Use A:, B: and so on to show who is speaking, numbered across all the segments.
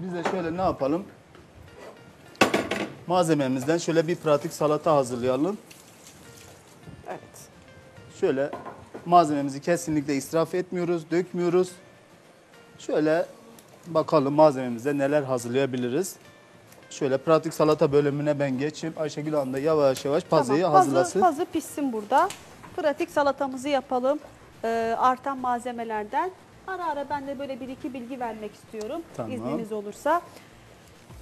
A: Biz de şöyle ne yapalım? Malzememizden şöyle bir pratik salata hazırlayalım.
B: Evet.
A: Şöyle malzememizi kesinlikle israf etmiyoruz, dökmüyoruz. Şöyle bakalım malzememizde neler hazırlayabiliriz. Şöyle pratik salata bölümüne ben geçeyim. Ayşegül Hanım da yavaş yavaş pazıyı
B: Tamam,
A: hazırlasın.
B: Pazı, pazı pişsin burada. Pratik salatamızı yapalım. Ee, artan malzemelerden. Ara ara ben de böyle bir iki bilgi vermek istiyorum.
A: Tamam.
B: İzniniz olursa.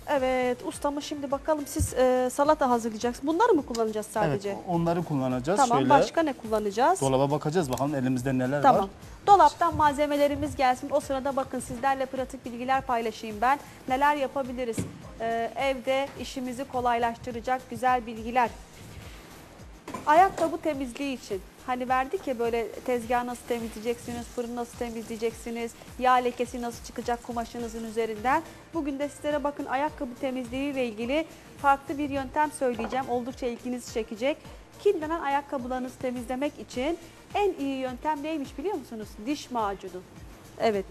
B: Evet ustamı şimdi bakalım siz e, salata hazırlayacaksınız. Bunları mı kullanacağız sadece?
A: Evet, onları kullanacağız.
B: Tamam
A: şöyle
B: başka ne kullanacağız?
A: dolaba bakacağız bakalım elimizde neler
B: Tamam.
A: var.
B: Dolaptan malzemelerimiz gelsin. O sırada bakın sizlerle pratik bilgiler paylaşayım ben. Neler yapabiliriz? Ee, evde işimizi kolaylaştıracak güzel bilgiler. Ayakkabı temizliği için. Hani verdik ya böyle tezgahı nasıl temizleyeceksiniz, fırını nasıl temizleyeceksiniz, yağ lekesi nasıl çıkacak kumaşınızın üzerinden. Bugün de sizlere bakın ayakkabı temizliği ile ilgili farklı bir yöntem söyleyeceğim. Oldukça ilginizi çekecek. Kirlenen ayakkabılarınızı temizlemek için en iyi yöntem neymiş biliyor musunuz? Diş macunu. Evet.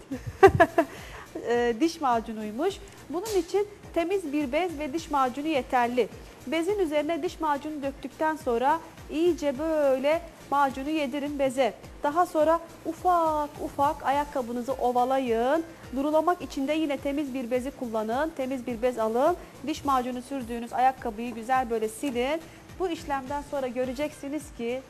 B: e, diş macunuymuş. Bunun için temiz bir bez ve diş macunu yeterli. Bezin üzerine diş macunu döktükten sonra iyice böyle macunu yedirin beze. Daha sonra ufak ufak ayakkabınızı ovalayın. Durulamak için de yine temiz bir bezi kullanın. Temiz bir bez alın. Diş macunu sürdüğünüz ayakkabıyı güzel böyle silin. Bu işlemden sonra göreceksiniz ki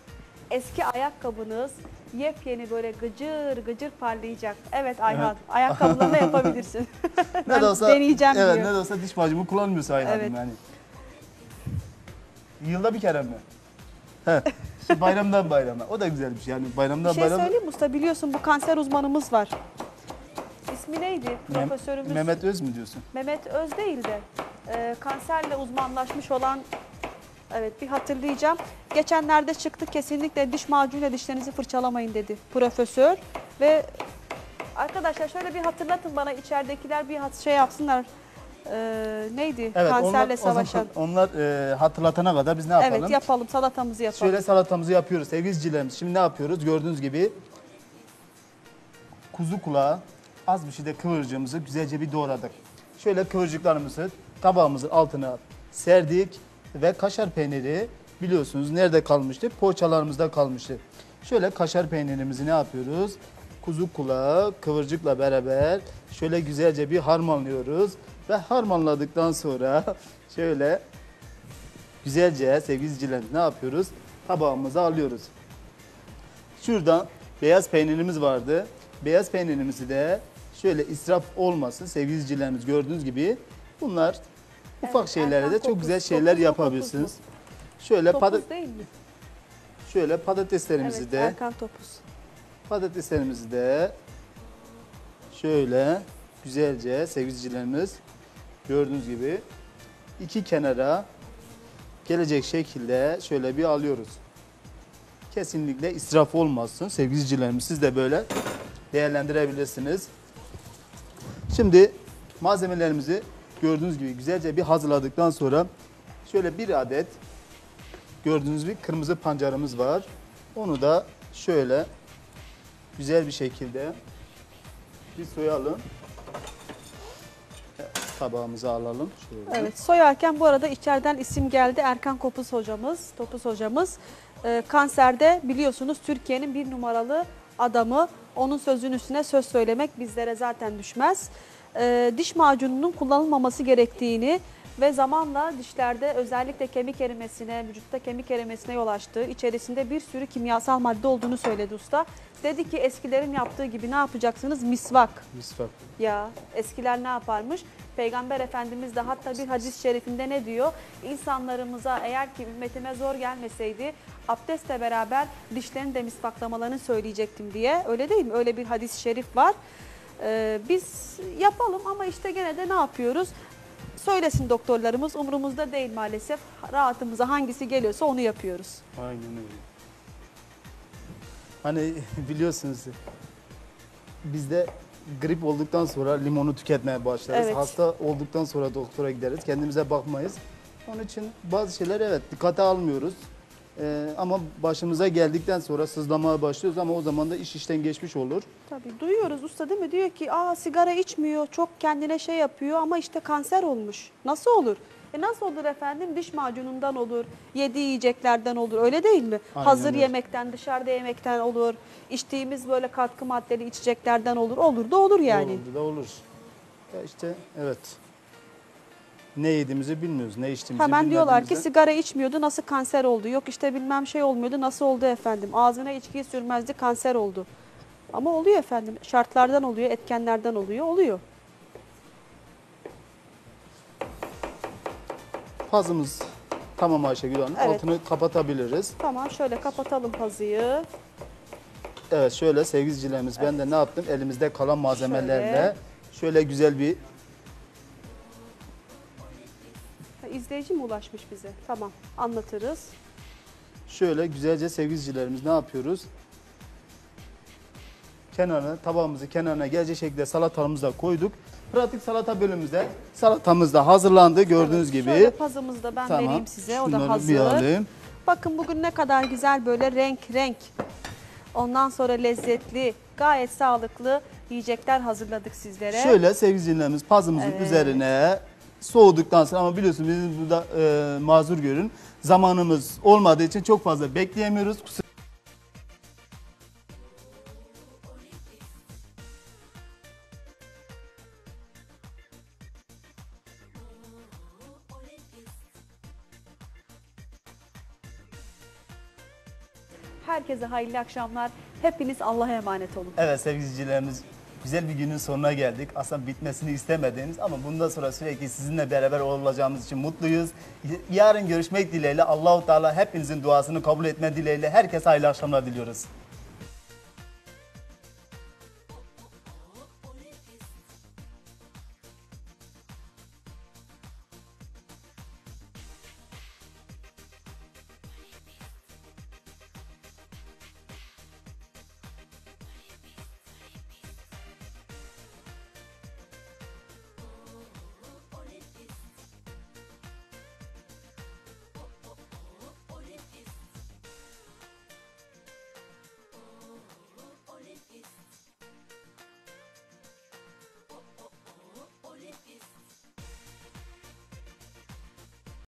B: eski ayakkabınız yepyeni böyle gıcır gıcır parlayacak. Evet Ayhan,
A: Evet.
B: ayakkabılarla yapabilirsin.
A: Ne
B: ben
A: de olsa
B: deneyeceğim
A: evet,
B: diyor.
A: ne de olsa diş macunu kullanmıyorsa Ayhan'ım
B: Evet.
A: yani. Yılda bir kere mi? He. Şimdi bayramdan bayrama. O da güzel bir şey yani bayramdan
B: Bir şey
A: bayrama.
B: söyleyeyim mi usta biliyorsun bu kanser uzmanımız var. İsmi neydi?
A: Mem-
B: Profesörümüz
A: Mehmet Öz mü diyorsun?
B: Mehmet Öz değil de e, kanserle uzmanlaşmış olan evet bir hatırlayacağım. Geçenlerde çıktı kesinlikle diş macunuyla dişlerinizi fırçalamayın dedi profesör ve arkadaşlar şöyle bir hatırlatın bana içeridekiler bir hat- şey yapsınlar. E, neydi?
A: Evet
B: Kanserle
A: onlar,
B: savaşan.
A: onlar e, hatırlatana kadar biz ne yapalım?
B: Evet yapalım salatamızı yapalım.
A: Şöyle salatamızı yapıyoruz sevgili izleyicilerimiz. Şimdi ne yapıyoruz? Gördüğünüz gibi kuzu kulağı az bir şey de kıvırcığımızı güzelce bir doğradık. Şöyle kıvırcıklarımızı tabağımızın altına serdik ve kaşar peyniri biliyorsunuz nerede kalmıştı? Poğaçalarımızda kalmıştı. Şöyle kaşar peynirimizi ne yapıyoruz? Kuzu kulağı kıvırcıkla beraber şöyle güzelce bir harmanlıyoruz ve harmanladıktan sonra şöyle güzelce sevgili ne yapıyoruz? Tabağımıza alıyoruz. Şuradan beyaz peynirimiz vardı. Beyaz peynirimizi de şöyle israf olmasın sevgili izleyicilerimiz gördüğünüz gibi bunlar ufak
B: Evet,
A: şeylere de çok
B: topuz,
A: güzel şeyler
B: mu,
A: yapabilirsiniz.
B: mu?
A: Şöyle
B: Topuz
A: pata-
B: değil mi?
A: şöyle patateslerimizi
B: Evet
A: de
B: Erkan Topuz.
A: Patateslerimizi de şöyle güzelce sevgili izleyicilerimiz gördüğünüz gibi iki kenara gelecek şekilde şöyle bir alıyoruz. Kesinlikle israf olmasın sevgili izleyicilerimiz. Siz de böyle değerlendirebilirsiniz. Şimdi malzemelerimizi gördüğünüz gibi güzelce bir hazırladıktan sonra şöyle bir adet gördüğünüz gibi kırmızı pancarımız var. Onu da şöyle güzel bir şekilde bir soyalım. Tabağımıza alalım. Şöyle.
B: Evet soyarken bu arada içeriden isim geldi Erkan Kopuz hocamız, Topuz hocamız. Ee, kanserde biliyorsunuz Türkiye'nin bir numaralı adamı. Onun sözünün üstüne söz söylemek bizlere zaten düşmez. Ee, diş macununun kullanılmaması gerektiğini ve zamanla dişlerde özellikle kemik erimesine, vücutta kemik erimesine yol açtığı, içerisinde bir sürü kimyasal madde olduğunu söyledi usta. Dedi ki eskilerin yaptığı gibi ne yapacaksınız? Misvak.
A: Misvak.
B: Ya eskiler ne yaparmış? Peygamber Efendimiz de hatta bir hadis-i şerifinde ne diyor? İnsanlarımıza eğer ki ümmetime zor gelmeseydi abdestle beraber dişlerini de misvaklamalarını söyleyecektim diye. Öyle değil mi? Öyle bir hadis-i şerif var. Ee, biz yapalım ama işte gene de ne yapıyoruz? Söylesin doktorlarımız umurumuzda değil maalesef. Rahatımıza hangisi geliyorsa onu yapıyoruz.
A: Aynen öyle. Hani biliyorsunuz bizde grip olduktan sonra limonu tüketmeye başlarız.
B: Evet.
A: Hasta olduktan sonra doktora gideriz. Kendimize bakmayız. Onun için bazı şeyler evet dikkate almıyoruz. Ee, ama başımıza geldikten sonra sızlamaya başlıyoruz ama o zaman da iş işten geçmiş olur.
B: Tabii duyuyoruz usta değil mi? Diyor ki aa sigara içmiyor, çok kendine şey yapıyor ama işte kanser olmuş. Nasıl olur? E nasıl olur efendim? Diş macunundan olur, yediği yiyeceklerden olur öyle değil mi?
A: Aynen
B: Hazır
A: öyle.
B: yemekten, dışarıda yemekten olur. içtiğimiz böyle katkı maddeli içeceklerden olur. Olur da olur yani.
A: Olur da olur. Ya işte evet. Ne yediğimizi bilmiyoruz, ne içtiğimizi
B: Hemen diyorlar ki sigara içmiyordu nasıl kanser oldu? Yok işte bilmem şey olmuyordu nasıl oldu efendim? Ağzına içkiyi sürmezdi kanser oldu. Ama oluyor efendim. Şartlardan oluyor, etkenlerden oluyor, oluyor.
A: Pazımız tamam Ayşegül Hanım.
B: Evet.
A: Altını kapatabiliriz.
B: Tamam şöyle kapatalım pazıyı.
A: Evet şöyle sevgili izleyicilerimiz ben de ne yaptım? Elimizde kalan malzemelerle şöyle, güzel bir
B: İzleyici mi ulaşmış bize? Tamam anlatırız.
A: şöyle güzelce sevgili izleyicilerimiz ne yapıyoruz? Kenarına tabağımızı kenarına gelecek şekilde salatamızı da koyduk. Pratik salata bölümümüzde salatamız da hazırlandı gördüğünüz gibi.
B: Şöyle pazımızı da ben
A: Tamam.
B: vereyim size. O
A: Şunları
B: da
A: bir
B: hazır.
A: alayım.
B: Bakın bugün ne kadar güzel böyle renk renk. Ondan sonra lezzetli, gayet sağlıklı yiyecekler hazırladık sizlere.
A: Şöyle sevgili izleyicilerimiz pazımızın
B: Evet.
A: üzerine soğuduktan sonra ama biliyorsunuz bizim burada e, mazur görün. Zamanımız olmadığı için çok fazla bekleyemiyoruz. Kusura-
B: Herkese hayırlı akşamlar. Hepiniz Allah'a emanet olun.
A: Evet sevgili izleyicilerimiz güzel bir günün sonuna geldik. Aslında bitmesini istemediğimiz ama bundan sonra sürekli sizinle beraber olacağımız için mutluyuz. Yarın görüşmek dileğiyle Allahu Teala hepinizin duasını kabul etme dileğiyle herkese hayırlı akşamlar diliyoruz.